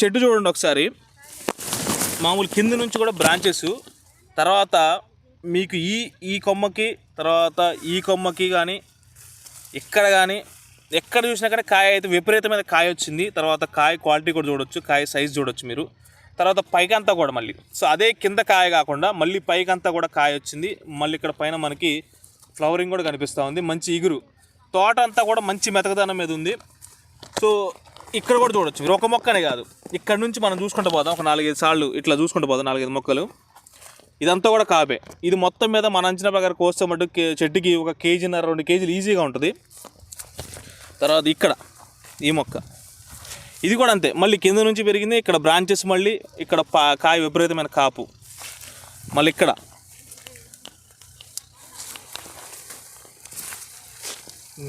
చెట్టు చూడండి ఒకసారి. మామూలు కింద నుంచి కూడా బ్రాంచెస్ తర్వాత మీకు ఈ ఈ కొమ్మకి తర్వాత ఈ కొమ్మకి కానీ ఇక్కడ కానీ ఎక్కడ చూసినా కానీ కాయ అయితే విపరీతమైన కాయ వచ్చింది. తర్వాత కాయ క్వాలిటీ కూడా చూడొచ్చు కాయ సైజ్ చూడొచ్చు మీరు. తర్వాత పైకంతా కూడా మళ్ళీ. సో అదే కింద కాయ కాకుండా మళ్ళీ పైకంతా కూడా కాయ వచ్చింది. మళ్ళీ ఇక్కడ పైన మనకి ఫ్లవరింగ్ కూడా కనిపిస్తూ ఉంది. మంచి ఇగురు. తోట అంతా కూడా మంచి మెతకదనం మీద ఉంది. సో ఇక్కడ కూడా చూడొచ్చు ఒక మొక్కనే కాదు. ఇక్కడ నుంచి మనం చూసుకుంటూ పోదాం. ఒక నాలుగైదు సార్లు ఇట్లా చూసుకుంటూ పోదాం నాలుగైదు మొక్కలు. ఇదంతా కూడా కాపే. ఇది మొత్తం మీద మన అంచనా ప్రకారం కోస్తే మటు చెట్టుకి ఒక కేజీన్నర రెండు కేజీలు ఈజీగా ఉంటుంది. తర్వాత ఇక్కడ ఈ మొక్క. ఇది కూడా అంతే. మళ్ళీ కింద నుంచి పెరిగింది ఇక్కడ బ్రాంచెస్ మళ్ళీ ఇక్కడ పా కాయ విపరీతమైన కాపు. మళ్ళీ ఇక్కడ.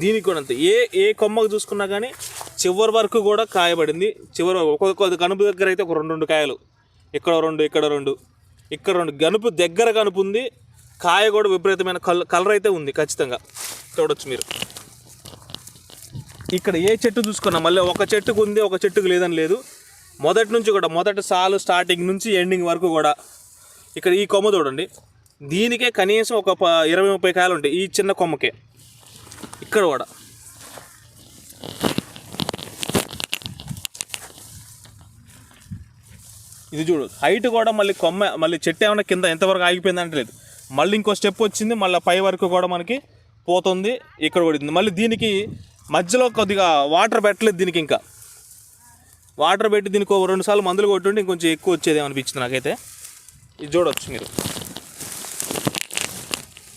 దీనికి కూడా అంతే. ఏ ఏ కొమ్మకు చూసుకున్నా కానీ చివరి వరకు కూడా కాయబడింది. చివరి వరకు ఒక్కొక్క గనుపు దగ్గర అయితే ఒక రెండు రెండు కాయలు. ఇక్కడ రెండు ఇక్కడ రెండు ఇక్కడ రెండు. గనుపు దగ్గర గనుపు ఉంది. కాయ కూడా విపరీతమైన కలర్ కలర్ అయితే ఉంది ఖచ్చితంగా. చూడొచ్చు మీరు. ఇక్కడ ఏ చెట్టు చూసుకున్నా మళ్ళీ ఒక చెట్టుకు ఉంది ఒక చెట్టుకు లేదని లేదు. మొదటి నుంచి కూడా మొదటి సాలు స్టార్టింగ్ నుంచి ఎండింగ్ వరకు కూడా ఇక్కడ ఈ కొమ్మ చూడండి. దీనికే కనీసం ఒక ప- ఇరవై ముప్పై కాయలు ఉంటాయి. ఈ చిన్న కొమ్మకే. ఇక్కడ కూడా. ఇది చూడు హైట్ కూడా మళ్ళీ కొమ్మ మళ్ళీ చెట్టు ఏమైనా కింద ఎంతవరకు ఆగిపోయిందంటే లేదు. మళ్ళీ ఇంకో స్టెప్ వచ్చింది మళ్ళీ పై వరకు కూడా మనకి పోతుంది ఇక్కడ పడింది మళ్ళీ దీనికి మధ్యలో కొద్దిగా వాటర్ పెట్టలేదు దీనికి ఇంకా. వాటర్ పెట్టి దీనికి ఒక రెండు సార్లు మందులు కొట్టుంటే ఇంకొంచెం ఎక్కువ వచ్చేది అనిపించింది నాకైతే? ఇది చూడవచ్చు మీరు.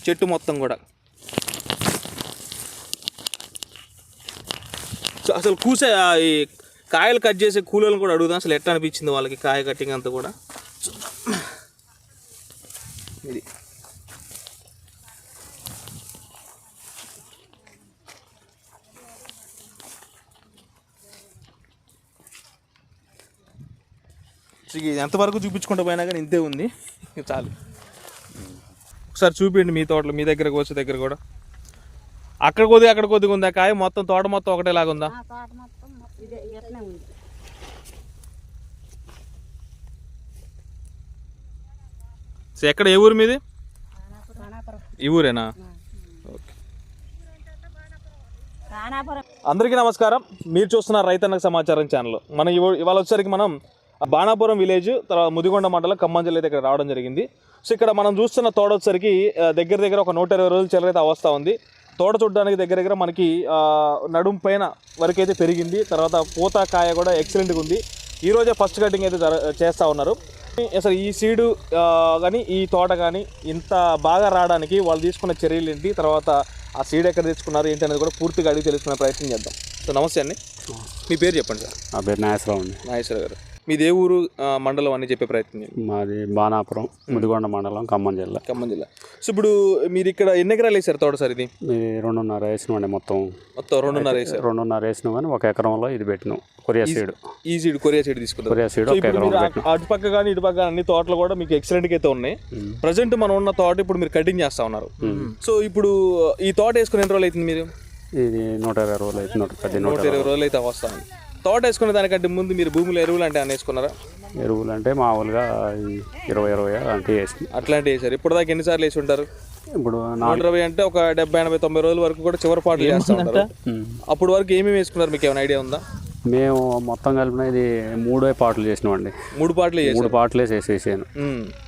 చెట్టు మొత్తం కూడా. అసలు కూసే ఈ కాయలు కట్ చేసే కూలీలను కూడా అడుగుదాం. అసలు ఎట్లా అనిపించింది వాళ్ళకి కాయ కట్టింగ్ అంతా కూడా? ఇది. ఇది ఎంతవరకు చూపించుకుంటూ పోయినా కానీ ఇంతే ఉంది. ఇక చాలు. ఒకసారి చూపించండి మీ తోటలో మీ దగ్గరకు వచ్చే దగ్గర కూడా. అక్కడ కొద్దిగా అక్కడ కొద్దిగా ఉందా? కాయ మొత్తం తోట మొత్తం ఒకటేలాగా ఉందా? ఇదే ఉంది సో ఎక్కడ? ఏ ఊరు మీది? ఈ ఊరేనా? ఓకే. అందరికీ నమస్కారం. మీరు చూస్తున్న రైతన్నకు సమాచారం ఛానల్. మనం ఇవ- ఇవాళ వచ్చేసరికి మనం బాణాపురం విలేజ్ తర్వాత ముదిగొండ మండలం ఖమ్మం జిల్లా అయితే ఇక్కడ రావడం జరిగింది. సో ఇక్కడ మనం చూస్తున్న వచ్చేసరికి ఆ, దగ్గర దగ్గర ఒక నూట ఇరవై రోజులు చిల్లరైతే అవస్థ ఉంది. తోట చూడడానికి దగ్గర దగ్గర మనకి నడుం పైన వరకైతే పెరిగింది. తర్వాత పూత కాయ కూడా ఎక్సలెంట్గా ఉంది. ఈ రోజే ఫస్ట్ కటింగ్ అయితే చేస్తూ ఉన్నారు. అసలు ఈ సీడు కానీ ఈ తోట కానీ ఇంత బాగా రావడానికి వాళ్ళు తీసుకున్న చర్యలు ఏంటి? తర్వాత ఆ సీడ్ ఎక్కడ తెచ్చుకున్నారు? ఏంటి అనేది కూడా పూర్తిగా అడిగి తెలుసుకునే ప్రయత్నం చేద్దాం. సో నమస్తే అండి. మీ పేరు చెప్పండి సార్. నా పేరు నాగేశ్వరరావు అండి. నాగేశ్వర గారు. మీది ఏ ఊరు మండలం అని చెప్పే ప్రయత్నం మాది బాణాపురం ముదిగొండ మండలం ఖమ్మం జిల్లా. ఖమ్మం జిల్లా. సో ఇప్పుడు మీరు ఇక్కడ ఎన్ని ఎకరాలు వేసారు తోట సార్ ఇది? రెండున్నర వేసినాం అండి మొత్తం. మొత్తం రెండున్నర వేసారు రెండున్నర వేసినాం కానీ ఒక ఎకరంలో ఇది పెట్టినాం కొరియా సీడ్. ఈ సీడ్ కొరియా సీడ్ తీసుకున్నారు కొరియా సీడ్ ఒక పెట్టినాం. అటు- పక్క కానీ ఇటు పక్క అన్ని తోటలు కూడా మీకు ఎక్సలెంట్గా అయితే ఉన్నాయి. ప్రజెంట్ మనం ఉన్న తోట ఇప్పుడు మీరు కటింగ్ చేస్తా ఉన్నారు. సో ఇప్పుడు ఈ తోట వేసుకుని ఎన్ని రోజులు అవుతుంది మీరు? ఇది నూట ఇరవై రోజులు నూట నూట ఇరవై రోజులు అయితే వస్తాను. తోట వేసుకునే దానికంటే ముందు మీరు భూమిలో ఎరువులు అంటే అన్న వేసుకున్నారా? ఎరువులు అంటే మామూలుగా ఇరవై ఇరవై అలాంటివి వేసి అట్లాంటివి వేసారు ఇప్పుడు దాకా ఎన్నిసార్లు వేసి ఉంటారు? ఇప్పుడు ఇరవై అంటే ఒక డెబ్బై ఎనభై తొంభై రోజుల వరకు కూడా చివరి పాటలు చేస్తూ ఉంటారు. ఉమ్. అప్పుడు వరకు ఏమేమి వేసుకున్నారు? మీకు ఏమైనా ఐడియా ఉందా? మేము మొత్తం కలిపిన ఇది మూడే పాటలు చేసినాం అండి మూడు పాటలు మూడు పాటలు వేసేసాను.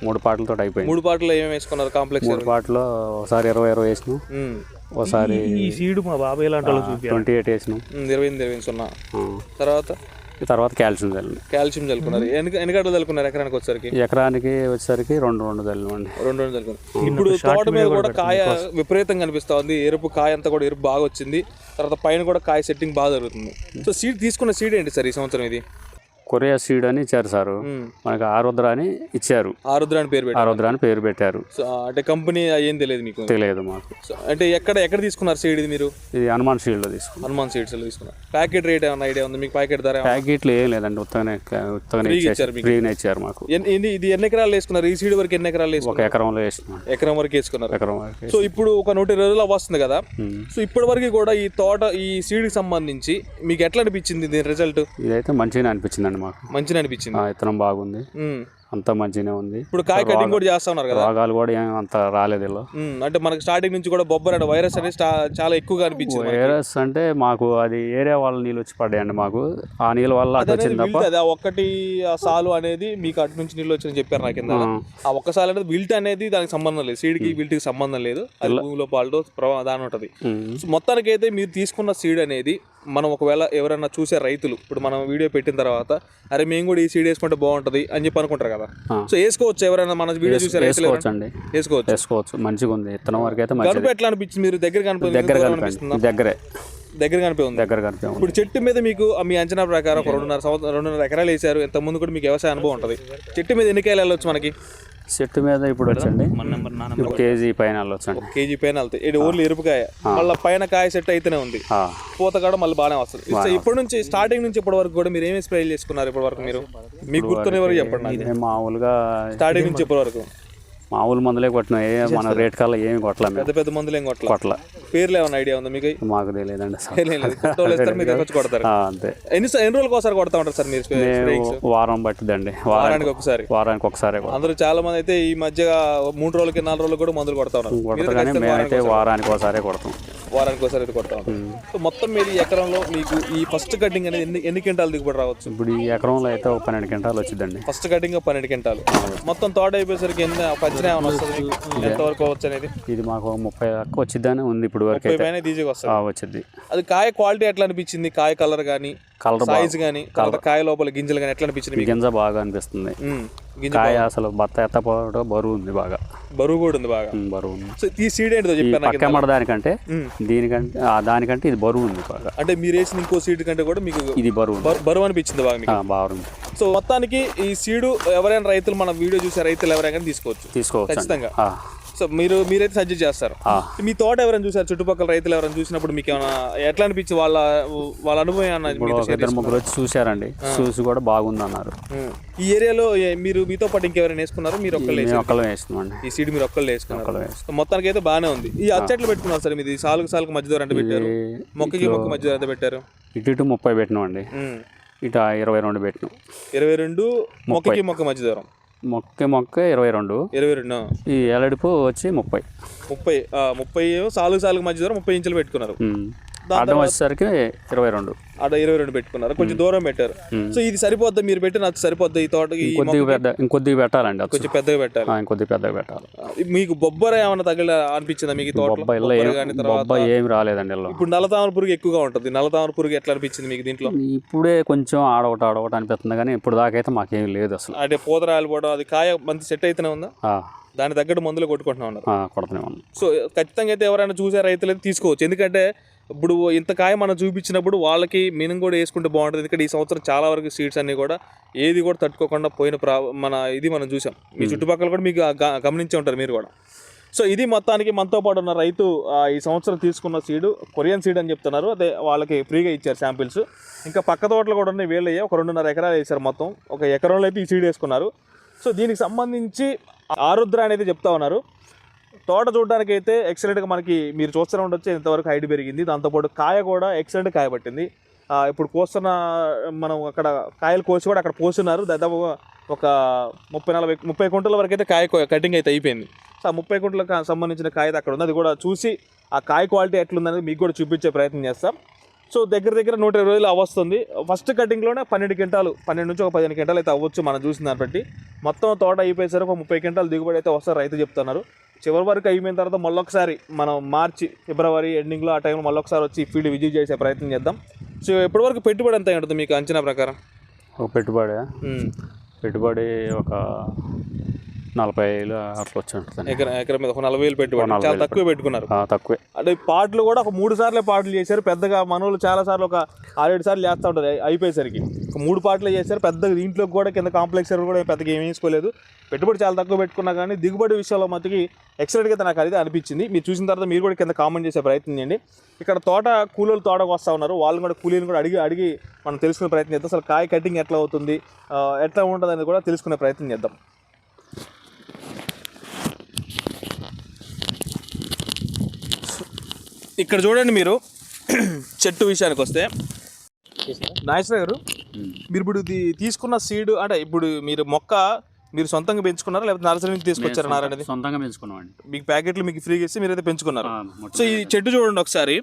మూడు పాటలతో అయిపోయింది. మూడు పాటలు ఏమేమి వేసుకున్నారు? కాంప్లెక్స్ మూడు పాటలో ఒకసారి ఇరవై ఇరవై వేసినాం. ఒకసారి ఈ సీడ్ మా బాబాయ్ లాంటి వాళ్ళు చూపి ట్వంటీ ఎయిట్ వేసినాం ఇరవై ఎనిమిది ఇరవై సున్నా. తర్వాత? ఈ తర్వాత కాల్షియం చల్లిన కాల్షియం చల్లుకున్నారు ఎన్ని ఎన్ని గంటలు చల్లుకున్నారు ఎకరానికి వచ్చరికి ఎకరానికి వచ్చేసరికి రెండు రెండు చల్లినండి రెండు రెండు చల్లుకున్నారు ఇప్పుడు తోట మీద కూడా కాయ విపరీతంగా కనిపిస్తా ఉంది. ఎరుపు కాయ అంతా కూడా ఎరుపు బాగా వచ్చింది. తర్వాత పైన కూడా కాయ సెట్టింగ్ బాగా జరుగుతుంది. సో సీడ్ తీసుకున్న సీడ్ ఏంటి సార్ ఈ సంవత్సరం ఇది? కొరియా సీడ్ అని ఇచ్చారు సారు. మనకి ఆరుద్ర అని ఇచ్చారు. ఆరుద్ర అని పేరు పెట్టారు. ఆరుద్ర అని పేరు పెట్టారు. సో అంటే కంపెనీ ఏం తెలియదు మీకు? తెలియదు మాకు. సో అంటే ఎక్కడ ఎక్కడ తీసుకున్నారు సీడ్ ఇది మీరు? ఇది హనుమాన్ షీల్డ్లో తీసుకున్నాం. హనుమాన్ సీడ్స్ తీసుకున్నారు. ప్యాకెట్ రేట్ ఏమైనా ఐడియా ఉంది? మీకు ప్యాకెట్ ధర? ప్యాకెట్లు ఏం లేదండి ఉత్తగానే ఉత్తగానే ఇచ్చారు ఇచ్చారు మాకు. ఇది ఎన్ని ఎకరాలు వేసుకున్నారు? ఈ సీడ్ వరకు ఎన్ని ఎకరాలు ఒక వేసుకున్నారు? ఎకరంలో వేసినాం ఎకరం వరకు వేసుకున్నారు. ఎకరం వరకు సో ఇప్పుడు ఒక నూట ఇరవై రోజులు వస్తుంది కదా. సో ఇప్పటి వరకు కూడా ఈ తోట ఈ సీడ్కి సంబంధించి మీకు ఎట్లా అనిపించింది దీని రిజల్ట్ ఇదైతే మంచిగానే అనిపించిందండి. అనిపించిందండి మాకు. మంచిగా అనిపించింది. ఆ, విత్తనం బాగుంది. అంతా మంచిగానే ఉంది. ఇప్పుడు కాయ కటింగ్ కూడా చేస్తా ఉన్నారు కదా? రోగాలు కూడా ఏం అంత రాలేదు ఇలా అంటే మనకి స్టార్టింగ్ నుంచి కూడా బొబ్బర్ అంటే వైరస్ అనేది చాలా ఎక్కువగా అనిపించింది. వైరస్ అంటే మాకు అది ఏరియా వాళ్ళ నీళ్ళు వచ్చి పడ్డాయండి మాకు. ఆ నీళ్ళ వల్ల అటు అనేది వచ్చింది తప్ప అది ఒక్కటి ఆ సాలు అనేది మీకు అటు నుంచి నీళ్ళు వచ్చని చెప్పారు నాకు కింద. ఆ ఒక్క సాలు అనేది విల్ట్ అనేది దానికి సంబంధం లేదు. సీడ్కి విల్ట్కి సంబంధం లేదు. అది భూమిలో పాలతో ప్రధానం ఉంటది. మొత్తానికి అయితే మీరు తీసుకున్న సీడ్ అనేది మనం ఒకవేళ ఎవరైనా చూసే రైతులు ఇప్పుడు మనం వీడియో పెట్టిన తర్వాత అరే మేము కూడా ఈ సీడ్ వేసుకుంటే బాగుంటది అని చెప్పి అనుకుంటారు కదా. ఆ. సో వేసుకోవచ్చు ఎవరైనా మన వీడియో చూసే రైతులు వేసుకోవచ్చు? అండి వేసుకోవచ్చు? వేసుకోవచ్చు. మంచిగా ఉంది. విత్తనం వరకు అయితే కనుపు ఎట్లా అనిపించింది? మీరు దగ్గర కనిపి దగ్గర అనిపిస్తుందా దగ్గరే. దగ్గర కనిపి ఉంది. దగ్గర కనిపే ఉంది ఇప్పుడు చెట్టు మీద మీకు మీ అంచనా ప్రకారం ఒక రెండున్నర సంవత్సరం రెండున్నర ఎకరాలు వేసారు ఇంత ముందు కూడా మీకు వ్యవసాయ అనుభవం ఉంటుంది. చెట్టు మీద ఎన్ని కాయలు వెళ్ళొచ్చు మనకి? చెట్టు మీద ఇప్పుడు వచ్చండి. కేజీ పైన వెళ్ళొచ్చండి కేజీ పైన వెళ్తాయి ఇది ఓన్లీ ఎరుపుకాయ మళ్ళీ పైన కాయ సెట్ అయితేనే ఉంది. ఆ, పూత కూడా మళ్ళీ బాగానే వస్తుంది. ఇప్పటి నుంచి స్టార్టింగ్ నుంచి ఇప్పటి వరకు కూడా మీరు ఏమేమి స్ప్రే చేసుకున్నారు ఇప్పటి వరకు మీరు? మీకు గుర్తున్న వరకు చెప్పండి. మామూలుగా స్టార్టింగ్ నుంచి ఇప్పటి వరకు. మామూలు మందులే కొట్టినాం. ఏ మన రేట్ కల్లా ఏమి కొట్టలేం పెద్ద పెద్ద మందులు ఏం కొట్ల కొట్టలే. పేర్లు ఏమైనా ఐడియా ఉందా మీకు? మాకు తెలియదండి మీరు కొడతారు. అంతే. ఎన్ని ఎన్ని రోజులకు ఒకసారి కొడతా ఉంటారు సార్ మీరు వారం పట్టిద్దండి. వారానికి ఒకసారి? వారానికి ఒకసారి అందరూ చాలా మంది అయితే ఈ మధ్య మూడు రోజులకి నాలుగు రోజులకు కూడా మందులు కొడతా ఉన్నారు. కొడతాం మీరు కానీ ఖచ్చితంగా మేమైతే వారానికి ఒకసారి కొడతాం. వారానికి ఒకసారి అయితే కొడతా ఉంటారు సో మొత్తం మీద ఈ ఎకరంలో మీకు ఈ ఫస్ట్ కటింగ్ అనేది ఎన్ని ఎన్ని క్వింటాలు దిగుబడి రావచ్చు? ఇప్పుడు ఈ ఎకరంలో అయితే ఒక పన్నెండు క్వింటాలు వచ్చిందండి ఫస్ట్ కటింగ్ పన్నెండు క్వింటాలు. మొత్తం తోట అయిపోయేసరికి ఎన్ని ఏమైనా వస్తుంది మీకు? ఎంత వరకు అవ్వచ్చు అనేది? ఇది మాకు ముప్పై దాకా వచ్చిద్దని ఉంది ఇప్పుడు వరకు పైన ఈజీగా వస్తుంది. వచ్చింది అది కాయ క్వాలిటీ ఎట్లా అనిపించింది? కాయ కలర్ కానీ కలర్ సైజ్ కానీ తర్వాత కాయ లోపల గింజలు కానీ ఎట్లా అనిపించింది మీకు? గింజ బాగా అనిపిస్తుంది. కాయ అసలు బత్త ఎత్తపోవడం బరువు ఉంది బాగా. బరువు కూడా ఉంది బాగా. బరువు ఉంది. సో ఈ సీడ్ ఏంటిదో ఈ చెప్పాను నాకు పక్క దానికంటే. దీనికంటే దానికంటే ఇది బరువు ఉంది బాగా. అంటే మీరు వేసిన ఇంకో సీడ్ కంటే కూడా మీకు ఇది బరువు బరువు అనిపించింది బాగా బాగుంది సో మొత్తానికి ఈ సీడు ఎవరైనా రైతులు మన వీడియో చూసే రైతులు ఎవరైనా తీసుకోవచ్చు. తీసుకోవచ్చు ఖచ్చితంగా. సో మీరు మీరైతే సజెస్ట్ చేస్తారు. మీ తోట ఎవరైనా చూసారు? చుట్టుపక్కల రైతులు ఎవరైనా చూసినప్పుడు మీకు ఏమైనా ఎట్లా అనిపించి వాళ్ళ వాళ్ళ అనుభవం ఇద్దరు ముగ్గురు వచ్చి చూశారండి. చూసి కూడా బాగుంది అన్నారు. ఈ ఏరియాలో మీరు మీతో పాటు ఇంకెవరైనా వేసుకున్నారు? మీరు ఒక్కళ్ళు ఒక్కళ్ళం ఈ సీడ్ మీరు ఒక్కళ్ళు వేసుకున్నారు. మొత్తానికి అయితే బాగానే ఉంది. ఈ అచ్చట్లు పెట్టుకున్నారు సార్? మీది సాలుకు సాలుకు మధ్య దూరం అంటే పెట్టారు? మొక్కకి మొక్క మధ్య దూరం పెట్టారు? ఇటు ఇటు ముప్పై పెట్టినామండి. ఉం. ఇటు ఇరవై రెండు పెట్టినాం. ఇరవై రెండు మొక్కకి మొక్క మధ్య దూరం. మొక్క మొక్క ఇరవై రెండు. ఇరవై రెండు ఈ ఎలడిపు వచ్చి ముప్పై. ముప్పై ఆ, ముప్పై సాలుగు సాలుగు మధ్య దూరం ముప్పై ఇంచులు పెట్టుకున్నారు. అడ్డం వచ్చేసరికి ఇరవై రెండు. అక్కడ ఇరవై రెండు పెట్టుకున్నారు. కొంచెం దూరం పెట్టారు. సో ఇది సరిపోద్దా? మీరు పెట్టిన సరిపోద్దా ఈ తోటకి? కొద్దిగా పెద్ద ఇంకొద్దిగా పెట్టాలండి కొంచెం పెద్దగా పెట్టాలి. ఇంకొద్దిగా పెద్దగా పెట్టాలి. మీకు బొబ్బర ఏమైనా తగిల అనిపించిందా మీకు బొబ్బ ఏమి రాలేదండి ఇప్పుడు నల్లతామర పురుగు ఎక్కువగా ఉంటుంది. నల్లతామర పురుగు ఎట్లా అనిపించింది మీకు దీంట్లో? ఇప్పుడే కొంచెం ఆడొకటి ఆడొకటి అనిపిస్తుంది కానీ ఇప్పుడు దాకా అయితే మాకేం లేదు అసలు. అంటే పూత రాలిపోవడం అది కాయ మంచి సెట్ అయితేనే ఉందా? దాని తగ్గట్టు మందులు కొట్టుకుంటున్నా ఉన్నారు ఆ, కొడుతూనే ఉన్నాం. సో ఖచ్చితంగా అయితే ఎవరైనా చూసే రైతులు అయితే తీసుకోవచ్చు. ఎందుకంటే ఇప్పుడు ఇంత కాయ మనం చూపించినప్పుడు వాళ్ళకి మినం కూడా వేసుకుంటే బాగుంటుంది. ఎందుకంటే ఈ సంవత్సరం చాలా వరకు సీడ్స్ అన్ని కూడా ఏది కూడా తట్టుకోకుండా పోయిన ప్రా మన ఇది మనం చూసాం. మీ చుట్టుపక్కల కూడా మీకు గమనించే ఉంటారు మీరు కూడా. సో ఇది మొత్తానికి మనతో పాటు ఉన్న రైతు ఈ సంవత్సరం తీసుకున్న సీడు కొరియన్ సీడ్ అని చెప్తున్నారు. అదే వాళ్ళకి ఫ్రీగా ఇచ్చారు శాంపిల్స్ ఇంకా పక్క తోటలు కూడా ఉన్నాయి. వీళ్ళయ్యే ఒక రెండున్నర ఎకరాలు వేశారు మొత్తం. ఒక ఎకరంలో అయితే ఈ సీడ్ వేసుకున్నారు. సో దీనికి సంబంధించి ఆరుద్ర అనేది చెప్తా ఉన్నారు. తోట చూడడానికి అయితే ఎక్సలెంట్గా మనకి మీరు చూస్తూనే ఉండొచ్చు ఇంతవరకు హైట్ పెరిగింది. దాంతోపాటు కాయ కూడా ఎక్సలెంట్ కాయ పట్టింది. ఇప్పుడు కోస్తున్న మనం అక్కడ కాయలు కోసి కూడా అక్కడ పోస్తున్నారు. దాదాపు ఒక ముప్పై నలభై ముప్పై కుంటల వరకు అయితే కాయ కటింగ్ అయితే అయిపోయింది. సో ఆ ముప్పై కుంటలకు సంబంధించిన కాయ అయితే అక్కడ ఉంది. అది కూడా చూసి ఆ కాయ క్వాలిటీ ఎట్లుందనేది మీకు కూడా చూపించే ప్రయత్నం చేస్తాం. సో దగ్గర దగ్గర నూట ఇరవై రోజులు అవ్వస్తుంది ఫస్ట్ కటింగ్లోనే పన్నెండు క్వింటాలు పన్నెండు నుంచి ఒక పదిహేను క్వింటాలు అయితే అవ్వచ్చు మనం చూసిన దాన్ని బట్టి. మొత్తం తోట అయిపోయేసరికి ఒక ముప్పై క్వింటాలు దిగుబడి అయితే వస్తారు రైతు చెప్తున్నారు. చివరి వరకు అయిపోయిన తర్వాత మళ్ళొకసారి మనం మార్చి ఫిబ్రవరి ఎండింగ్లో ఆ టైంలో మళ్ళొకసారి వచ్చి ఫీల్డ్ విజిట్ చేసే ప్రయత్నం చేద్దాం. సో ఇప్పటివరకు పెట్టుబడి ఎంత ఉంటుంది మీకు అంచనా ప్రకారం? ఒక పెట్టుబడి. పెట్టుబడి ఒక నలభై వేలు అట్లా వచ్చి ఉంటుంది ఎకరం ఎకరం మీద ఒక నలభై వేలు పెట్టుబడి చాలా తక్కువ పెట్టుకున్నారు. తక్కువే. అంటే పాటలు కూడా ఒక మూడు సార్లే పాటలు చేశారు పెద్దగా మనోళ్ళు చాలా సార్లు ఒక ఆరేడు సార్లు చేస్తూ ఉంటారు అయి- అయిపోయేసరికి. ఒక మూడు పాటలు చేశారు పెద్దగా దీంట్లో కూడా కింద కాంప్లెక్స్ కూడా పెద్దగా ఏమీ వేసుకోలేదు. పెట్టుబడి చాలా తక్కువ పెట్టుకున్నా కానీ దిగుబడి విషయంలో మట్టుకి ఎక్సలెంట్గా నాకు అయితే అనిపించింది. మీరు చూసిన తర్వాత మీరు కూడా కింద కామెంట్ చేసే ప్రయత్నం చేయండి. ఇక్కడ తోట కూలీలు తోటకు వస్తూ ఉన్నారు. వాళ్ళు కూడా కూలీని కూడా అడిగి అడిగి మనం తెలుసుకునే ప్రయత్నం చేద్దాం. అసలు కాయ కటింగ్ ఎట్లా అవుతుంది? ఎట్లా ఉంటుంది అనేది కూడా తెలుసుకునే ప్రయత్నం చేద్దాం. ఇక్కడ చూడండి మీరు చెట్టు విషయానికి వస్తే. నాగేశ్వర గారు మీరు ఇప్పుడు ఇది తీసుకున్న సీడ్ అంటే ఇప్పుడు మీరు మొక్క మీరు సొంతంగా పెంచుకున్నారా లేకపోతే నర్సరీ నుంచి తీసుకొచ్చారా నార అనేది సొంతంగా పెంచుకున్నామండి. మీకు ప్యాకెట్లు మీకు ఫ్రీగా ఇస్తే మీరైతే పెంచుకున్నారు. సో ఈ చెట్టు చూడండి ఒకసారి.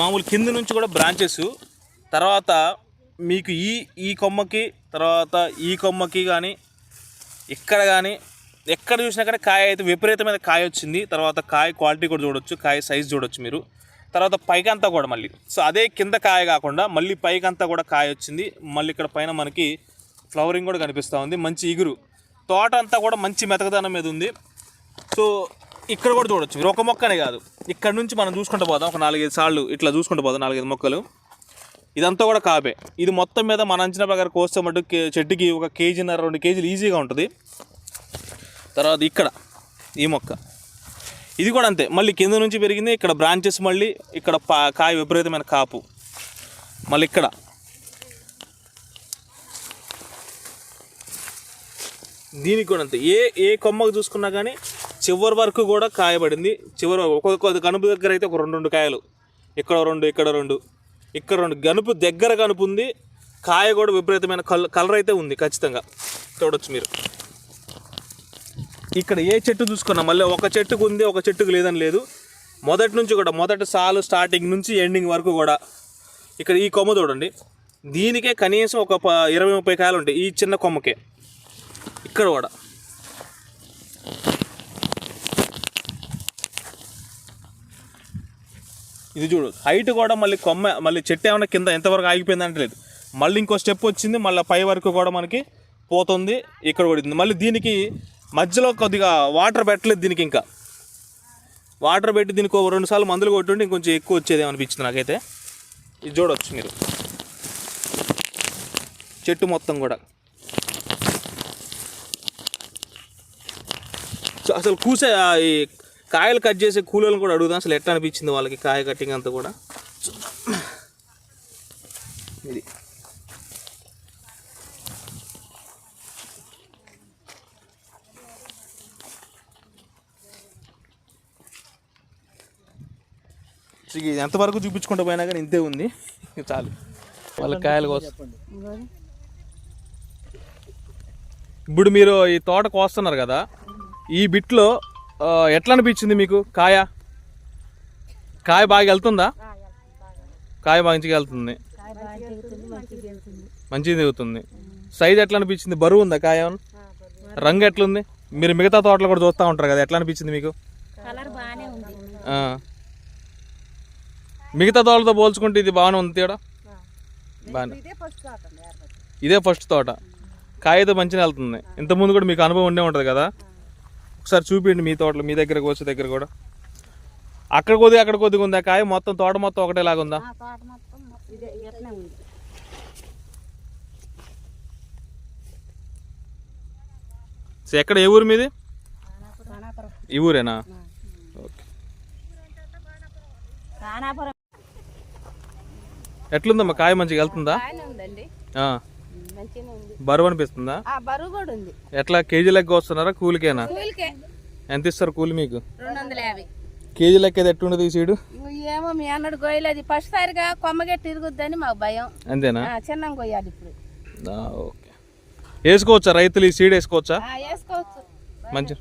మామూలు కింద నుంచి కూడా బ్రాంచెస్ తర్వాత మీకు ఈ ఈ కొమ్మకి తర్వాత ఈ కొమ్మకి కానీ ఇక్కడ కానీ ఎక్కడ చూసినా కానీ కాయ అయితే విపరీతమైన కాయ వచ్చింది. తర్వాత కాయ క్వాలిటీ కూడా చూడొచ్చు కాయ సైజ్ చూడొచ్చు మీరు. తర్వాత పైకి అంతా కూడా మళ్ళీ. సో అదే కింద కాయ కాకుండా మళ్ళీ పైకి అంతా కూడా కాయ వచ్చింది. మళ్ళీ ఇక్కడ పైన మనకి ఫ్లవరింగ్ కూడా కనిపిస్తూ ఉంది. మంచి ఇగురు. తోట అంతా కూడా మంచి మెతకదనం మీద ఉంది. సో ఇక్కడ కూడా చూడొచ్చు మీరు. ఒక మొక్కనే కాదు. ఇక్కడ నుంచి మనం చూసుకుంటూ పోదాం. ఒక నాలుగైదు సార్లు ఇట్లా చూసుకుంటూ పోదాం. నాలుగైదు మొక్కలు. ఇదంతా కూడా కాపే. ఇది మొత్తం మీద మన అంచనా ప్రకారం కోస్తే మటు చెట్టుకి ఒక కేజీన్నర రెండు కేజీలు ఈజీగా ఉంటుంది. తర్వాత ఇక్కడ ఈ మొక్క. ఇది కూడా అంతే. మళ్ళీ కింద నుంచి పెరిగింది ఇక్కడ బ్రాంచెస్ మళ్ళీ ఇక్కడ పా కాయ విపరీతమైన కాపు. మళ్ళీ ఇక్కడ. దీనికి కూడా అంతే. ఏ ఏ కొమ్మకు చూసుకున్నా కానీ చివరి వరకు కూడా కాయబడింది. చివరి ఒక్కొక్క గనుపు దగ్గర అయితే ఒక రెండు రెండు కాయలు. ఇక్కడ రెండు ఇక్కడ రెండు. ఇక్కడ రెండు. గనుపు దగ్గర గనుపు ఉంది. కాయ కూడా విపరీతమైన కల్ కలర్ అయితే ఉంది ఖచ్చితంగా. చూడొచ్చు మీరు. ఇక్కడ ఏ చెట్టు చూసుకున్నా మళ్ళీ ఒక చెట్టుకు ఉంది ఒక చెట్టుకు లేదని లేదు. మొదటి నుంచి కూడా మొదటి సాలు స్టార్టింగ్ నుంచి ఎండింగ్ వరకు కూడా ఇక్కడ ఈ కొమ్మ చూడండి. దీనికే కనీసం ఒక ప- ఇరవై ముప్పై కాయలు ఉంటాయి. ఈ చిన్న కొమ్మకే. ఇక్కడ కూడా. ఇది చూడు హైట్ కూడా మళ్ళీ కొమ్మ మళ్ళీ చెట్టు ఏమైనా కింద ఎంతవరకు ఆగిపోయింది అంటలేదు మళ్ళీ ఇంకో స్టెప్ వచ్చింది మళ్ళీ పై వరకు కూడా మనకి పోతుంది ఇక్కడ పడింది మళ్ళీ దీనికి మధ్యలో కొద్దిగా వాటర్ పెట్టలేదు దీనికి ఇంకా. వాటర్ పెట్టి దీనికి ఒక రెండు సార్లు మందులు కొట్టుంటే ఇంకొంచెం ఎక్కువ వచ్చేది అనిపించింది నాకైతే? ఇది చూడవచ్చు మీరు. చెట్టు మొత్తం కూడా. సో అసలు కూసే ఈ కాయలు కట్ చేసే కూలీలను కూడా అడుగుదాం. అసలు ఎట్లా అనిపించింది వాళ్ళకి కాయ కట్టింగ్ అంతా కూడా? ఇది. ఎంతవరకు చూపించుకుంటూ పోయినా కానీ ఇంతే ఉంది. చాలు. వాళ్ళ కాయలు కోసం ఇప్పుడు మీరు ఈ తోట కోస్తున్నారు కదా ఈ బిట్లో ఎట్లా అనిపించింది మీకు కాయ? కాయ బాగా వెళ్తుందా? కాయ మంచిగా వెళ్తుంది. మంచిగా మంచిగా దిగుతుంది సైజ్ ఎట్లా అనిపించింది? బరువు ఉందా కాయ? రంగు ఎట్లుంది? మీరు మిగతా తోటలు కూడా చూస్తూ ఉంటారు కదా ఎట్లా అనిపించింది మీకు? కలర్ బాగానే ఉంది. ఆ. మిగతా తోటలతో పోల్చుకుంటే ఇది బాగానే ఉంది తేడా? బాగానే. ఇదే ఫస్ట్ తోట కాయ అయితే మంచిగా వెళ్తుంది. ఇంతకుముందు కూడా మీకు అనుభవం ఉండే ఉంటుంది కదా? ఒకసారి చూపించండి మీ తోటలో మీ దగ్గర వచ్చే దగ్గర కూడా. అక్కడ కొద్దిగా అక్కడ కొద్దిగా ఉందా? కాయ మొత్తం తోట మొత్తం ఒకటేలాగా ఉందా? ఎక్కడ ఏ ఊరు మీది? ఈ ఊరేనా? ఓకే. ఎట్లుందమ్మా? కాయ మంచిగా వెళ్తుందా? బరువు అనిపిస్తుందా? ఆ బరువు కూడా ఉంది. ఎట్లా? కేజీ లెక్క వస్తున్నారా? కూలికేనా? కూలికే. ఎంత ఇస్తారు కూలి మీకు? కేజీ లెక్క ఎట్టుండదు ఈ సీడు? ఏమో మీ అన్నడు గొయ్యలేదు ఫస్ట్ సారిగా కొమ్మగే తిరుగుద్దని మాకు భయం. అంతేనా? చిన్నం కొయ్యాలి ఇప్పుడు. ఓకే. వేసుకోవచ్చా? రైతులు ఈ సీడ్ వేసుకోవచ్చా? వేసుకోవచ్చు. మంచి